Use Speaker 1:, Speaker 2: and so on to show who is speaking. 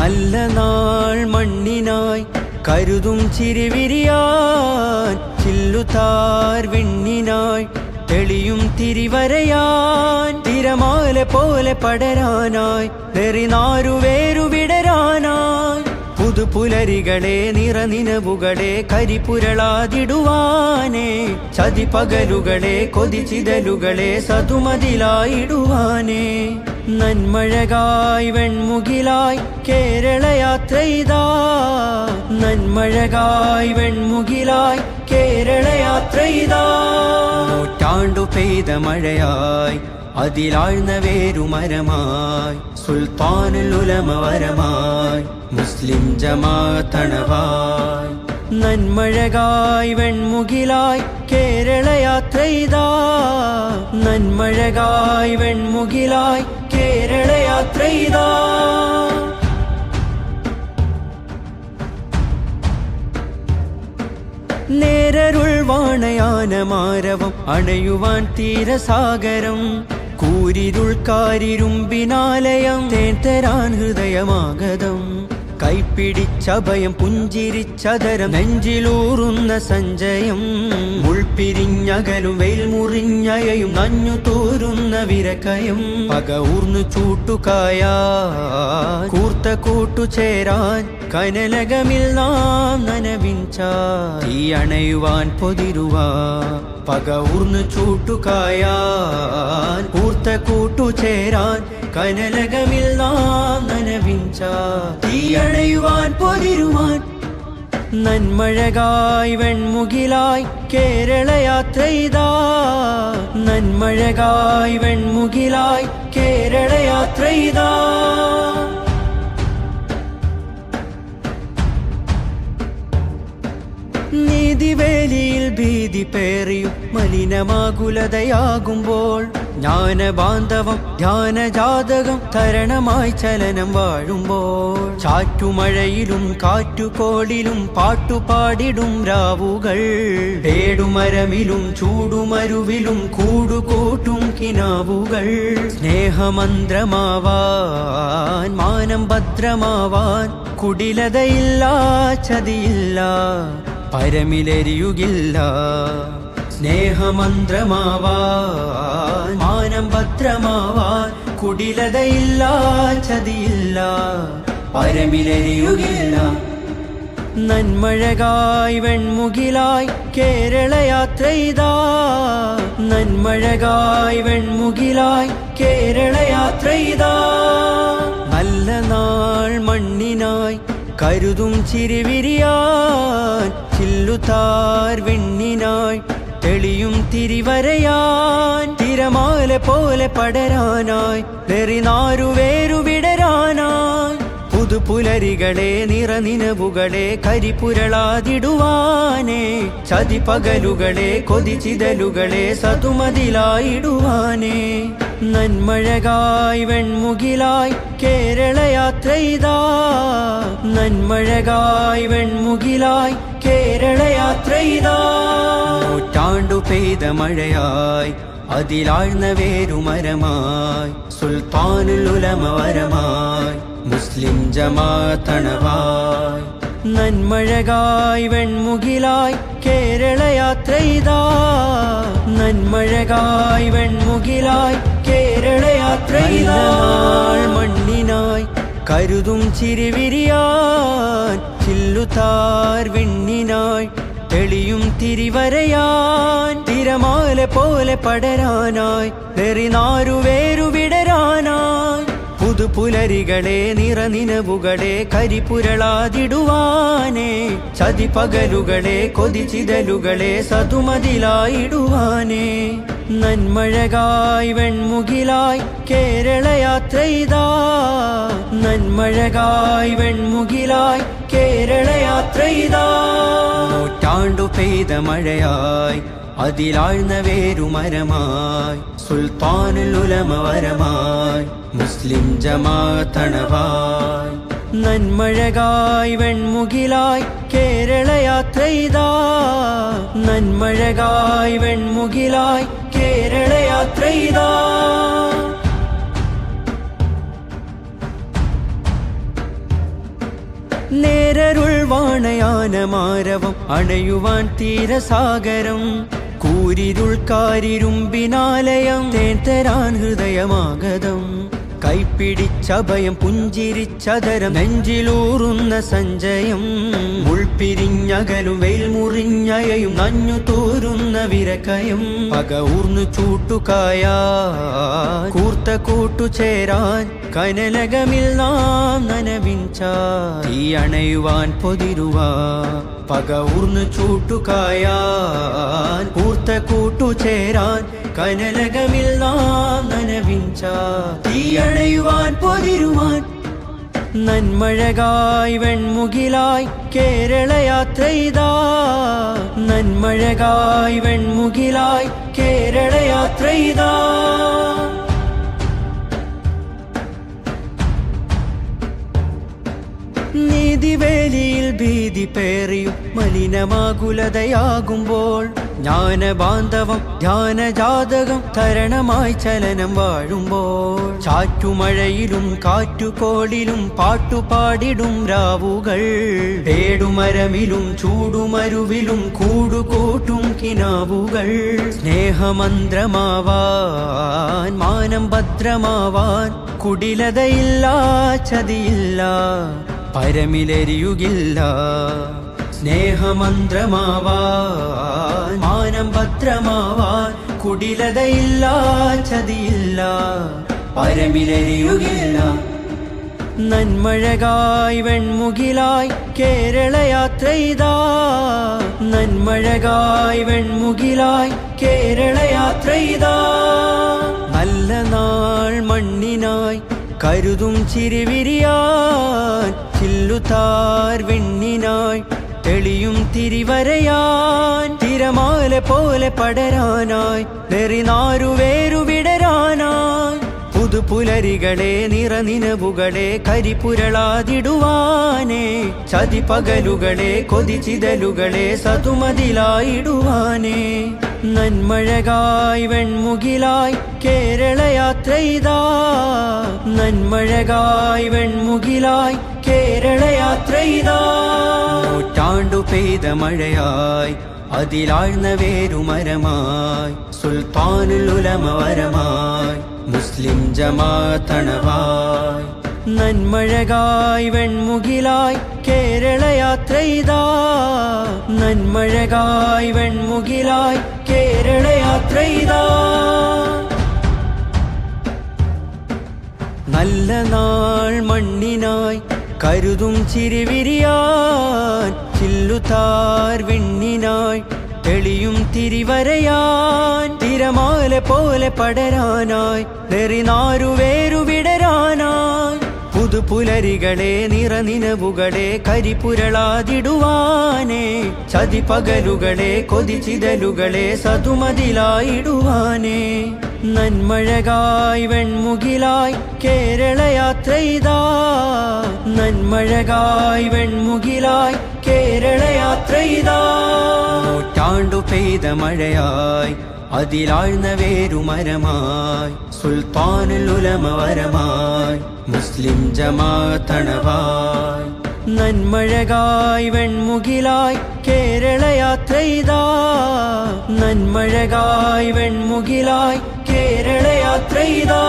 Speaker 1: നല്ല നാൾ മണ്ണിനായി കരുതും ചിരിവിരിയാൻ ചില്ലുതാർ വിണ്ണിനായി തെളിയും തിരിവരയാൻ തിരമാല പോലെ പടരാനായി നെറിനാരു പുതുപുലരികളെ നിറനിനവുകളെ കരിപുരളാതിടുവാനേ. ചതിപകലുകളെ കൊതിച്ചിതലുകളെ സതുമതിലായിടുവാനേ. നന്മഴകായ് വെൺമുകിലായി കേരള യാത്രയിതാ നന്മഴകായ് വെൺമുകിലായി കേരള യാത്രയിതാ നൂറ്റാണ്ടു പെയ്ത മഴയായി അതിലാഴ്ന്ന വേരുമരമായി സുൽത്താനുൽ ഉലമവരമായി മുസ്ലിം ജമാതണവായി നന്മഴകായി വെൺമുകിലായി കേരള യാത്രയിതാ നന്മഴകായി വെൺമുകിലായി കേരള യാത്രയിതാ നേരരുൾ വാണയാനമാരവം അണയുവാൻ തീരസാഗരം. കൂരിരുൾ കാരിരുമ്പിനാലയം തേൻ തരാൻ ഹൃദയമാഗതം. കൈപ്പിടിച്ചഭയം പുഞ്ചിരിച്ചതരം നെഞ്ചിലൂറുന്ന സഞ്ചയം മുൾപിരിഞ്ഞകലും വെയിൽ മുറിഞ്ഞയയും നഞ്ഞു തോരുന്ന വിരക്കയും പക ഊർന്നു ചൂട്ടുകായ കൂർത്ത കൂട്ടു ചേരാൻ കനലകമിൽ നാം നനവിഞ്ച തീ അണയുവാൻ പൊതിരുവാ പക ഊർന്നു ചൂട്ടുകായ കൂർത്ത കൂട്ടു ചേരാൻ കനലകമിൽ നാം നനവിഞ്ച തീയണയുവാൻ പൊതിരുവാൻ നന്മഴകായി വെൺമുകിലായി കേരള യാത്രയിതാ നന്മഴകായി വെൺമുകിലായി കേരള യാത്രയിതാ നീതിവേലിയിൽ ഭീതി പേറിയും മലിനമാകുലതയാകുമ്പോൾ ജ്ഞാനബാന്ധവം ധ്യാനജാതകം തരണമായി ചലനം വാഴുമ്പോൾ ചാറ്റുമഴയിലും കാറ്റുകോളിലും പാട്ടുപാടിടും രാവുകൾ. പേടുമരമിലും ചൂടുമരുവിലും കൂടുകൂട്ടും കിനാവുകൾ. സ്നേഹമന്ത്രമാവാൻ മാനം ഭദ്രമാവാൻ കുടിലതയില്ല ചതിയില്ല പരമിലെരിയുകില്ല. സ്നേഹമന്ത്രമാവാൻ മാനം ഭദ്രമാവാൻ കുടിലതയില്ല ചതിയില്ല പരമിലരിയുകില്ല. നന്മഴകായി വെൺമുകിലായി കേരള യാത്രയിതാ നന്മഴകായി വെൺമുകിലായി കേരള യാത്രയിതാ നല്ല നാൾ മണ്ണിനായി കരുതും ചിരിവിരിയാൻ ചില്ലുതാർ വിണ്ണിനായി തെളിയും തിരിവരയാൻ. തിരമാല പോലെ പടരാനായി. നെറിനാരുവേരുവിടരാനായി വേരു വിടരാനായി. പുതുപുലരികളെ നിറനിനവുകളെ കരിപുരളാതിടുവാനേ. ചതിപകലുകളെ കൊതിച്ചിതലുകളെ സതുമതിലായിടുവാനേ. നന്മഴകായി വെൺമുകിലായി കേരളയാത്രയിതാ. നന്മഴകായി വെൺമുകിലായി കേരള യാത്രയിതാ നൂറ്റാണ്ടു പെയ്ത മഴയായി അതിലാഴ്ന്ന വേരുമരമായി സുൽത്താനുൽ ഉലമവരമായി മുസ്ലിം ജമാതണവായി നന്മഴകായി വെൺമുകിലായി കേരള യാത്രയിതാ നന്മഴകായി വെൺമുകിലായി കേരള യാത്രയിതാ മണ്ണിനായി കരുതും ചിരിവിരിയാൻ ചില്ലുതാർ വിണ്ണിനായി തെളിയും തിരിവരയാൻ തിരമാല പോലെ പടരാനായി നെറിനാരു വേരു വിടരാനായി. പുതുപുലരികളെ നിറനിനവുകളെ കരിപുരളാതിടുവാനേ ചതിപകലുകളെ കൊതിച്ചിതലുകളെ സതുമതിലായിടുവാനേ. നന്മഴകായി വെൺമുകിലായി കേരള യാത്രയിതാ നന്മഴകായി വെൺമുകിലായി കേരള യാത്രയിതാ നൂറ്റാണ്ടു പെയ്ത മഴയായി അതിലാഴ്ന്ന വേരുമരമായി സുൽത്താനുൽ മുസ്ലിം ജമാതണവായി നന്മഴകായി വെൺമുകിലായി കേരള യാത്രയിതാ നന്മഴകായി വെൺമുകിലായി കേരള യാത്രയിതാ നേരരുൾ മാരവം അണയുവാൻ തീരസാഗരം. കൂരിരുൾക്കാരിരുമ്പിനാലയം തേൻ തരാൻ ഹൃദയമാഗതം. കൈപ്പിടിച്ചഭയം പുഞ്ചിരിച്ചതരം നെഞ്ചിലൂറുന്ന സഞ്ചയം മുൾപിരിഞ്ഞകലും വെയിൽ മുറിഞ്ഞയയും നഞ്ഞു തോരുന്ന വിരക്കയും പക ഊർന്നു ചൂട്ടുകായ കൂർത്ത കൂട്ടുചേരാൻ കനലകമിൽ നാം നനവിഞ്ച തീ അണയുവാൻ പൊതിരുവാ പക ഊർന്നു ചൂട്ടുകായ കൂർത്ത കൂട്ടുചേരാൻ കനലകമിൽ നാം നനവിഞ്ച തീയണയുവാൻ പൊതിരുവാൻ നന്മഴകായി വെൺമുകിലായി കേരളയാത്രയിതാ. നന്മഴകായി വെൺമുകിലായി ചെയ്താ നീതിവേലിയിൽ ഭീതി പേറിയും മലിനമാകുലതയാകുമ്പോൾ ജ്ഞാനബാന്ധവം ധ്യാനജാതകം തരണമായി ചലനം വാഴുമ്പോൾ ചാറ്റുമഴയിലും കാറ്റുകോളിലും പാട്ടുപാടിടും രാവുകൾ. പേടുമരമിലും ചൂടുമരുവിലും കൂടുകൂട്ടും കിനാവുകൾ. സ്നേഹമന്ത്രമാവാൻ മാനം ഭദ്രമാവാൻ കുടിലതയില്ല ചതിയില്ല പരമിലെരിയുകില്ല. സ്നേഹമന്ത്രമാവാൻ മാനം ഭദ്രമാവാൻ കുടിലതയില്ല ചതിയില്ല പരമിലരിയുകില്ല. നന്മഴകായി വെൺമുകിലായി കേരളയാത്രയിതാ. നന്മഴകായി വെൺമുകിലായി കേരളയാത്രയിതാ. നല്ല നാൾ മണ്ണിനായി കരുതും ചിരിവിരിയാൻ ചില്ലുതാർ വെണ്ണിനായി തെളിയും തിരിവരയാൻ തിരമാല പോലെ പടരാനായി നെറിനാരുവേരുവിടരാനായി പുതുപുലരികളെ നിറനിനവുകളെ കരിപുരളാതിടുവാനേ ചതിപകലുകളെ കൊതിച്ചിതലുകളെ സതുമതിലായിടുവാനേ. നന്മഴകായി വെൺമുകിലായി കേരളയാത്രയിതാ നന്മഴകായി വെൺമുകിലായി നൂറ്റാണ്ടു പെയ്ത മഴയായി അതിലാഴ്ന്ന വേരുമരമായി സുൽത്താനുൽ ഉലമവരമായി മുസ്ലിം ജമാതണവായി നന്മഴകായി വെൺമുകിലായി കേരളയാത്രയിതാ നന്മഴകായി വെൺമുകിലായി നല്ല നാൾ മണ്ണിനായി കരുതും ചിരിവിരിയാൻ ചില്ലുതാർ വിണ്ണിനായി തെളിയും തിരിവരയാൻ തിരമാല പോലെ പടരാനായി നെറിനാരുവേരു വിടരാനായി പുതുപുലരികളെ നിറനിനവുകളെ കരിപുരളാതിടുവാനേ ചതിപകലുകളെ കൊതിച്ചിതലുകളെ സതുമതിലായിടുവാനേ നന്മഴകായി വെൺമുകിലായി കേരളയാത്രയിതാ നന്മഴകായി വെൺമുകിലായി കേരളയാത്രയിതാ നൂറ്റാണ്ടു പെയ്ത മഴയായി അതിലാഴ്ന്ന വേരുമരമായി സുൽത്താനുൽ ഉലമവരമായി മുസ്ലിം ജമാതണവായി നന്മഴകായി വെൺമുകിലായി കേരളയാത്രയിതാ. നന്മഴകായി വെൺമുകിലായി കേരളയാത്രയിതാ.